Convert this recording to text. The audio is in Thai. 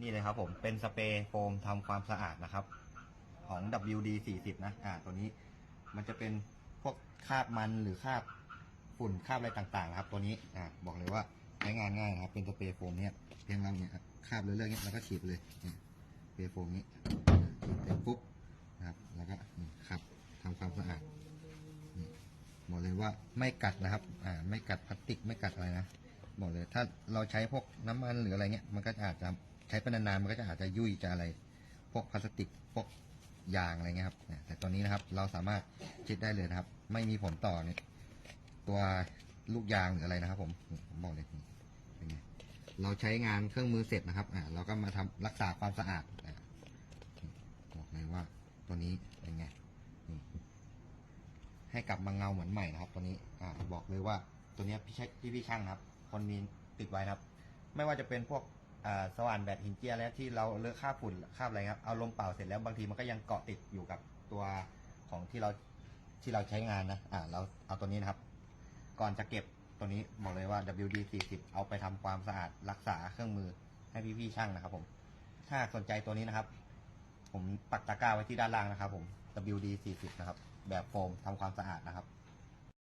นี่เลยครับผมเป็นสเปรย์โฟมทำความสะอาดนะครับ ของ WD 40นะอ่าตัวนี้มันจะเป็นพวกคราบมันหรือคราบฝุ่นคราบอะไรต่างๆนะครับ ตัวนี้อ่าบอกเลยว่าใช้งานง่ายนะครับ เป็นสเปรย์โฟมเนี่ยเพียงเราเนี่ยคราบเรื่อยๆเนี่ยเราก็ฉีดเลยเนี่ยสเปรย์โฟมนี้ฉีดเสร็จปุ๊บนะครับ แล้วก็นี่ครับทำความสะอาดบอกเลยว่าไม่กัดนะครับอ่าไม่กัดพลาสติกไม่กัดอะไรนะบอกเลยถ้าเราใช้พวกน้ำมันหรืออะไรเงี้ยมันก็อาจจะ ช้ไปนานๆมันก็จะอาจจะยุ่ยจะอะไร พวกพลาสติกพวกยางอะไรเงี้ยครับแต่ตัวนี้นะครับ เราสามารถเช็ดได้เลยนะครับ ไม่มีผลต่อเนี่ยตัวลูกยางหรืออะไรนะครับ ผมผมบอกเลยเป็นไงเราใช้งานเครื่องมือเสร็จนะครับอ่าเราก็มาทำรักษาความสะอาดอ่าบอกเลยว่าตัวนี้เป็นไงให้กลับมาเงาเหมือนใหม่นะครับ ตัวนี้อ่าบอกเลยว่าตัวเนี้ยพี่ใช้ที่พี่ช่างครับ คนมีติดไว้นะครับ ไม่ว่าจะเป็นพวก สว่านแบตหินเจียแล้วที่เราเลอะคราบฝุ่นคราบอะไรครับเอาลมเป่าเสร็จแล้วบางทีมันก็ยังเกาะติดอยู่กับตัวของที่เราที่เราใช้งานนะอ่าเราเอาตัวนี้นะครับ ก่อนจะเก็บตัวนี้บอกเลยว่า WD 40เอาไปทำความสะอาดรักษาเครื่องมือให้พี่ๆช่างนะครับผม ถ้าสนใจตัวนี้นะครับ ผมปักตะกร้าไว้ที่ด้านล่างนะครับผม WD 40นะครับ แบบโฟมทำความสะอาดนะครับ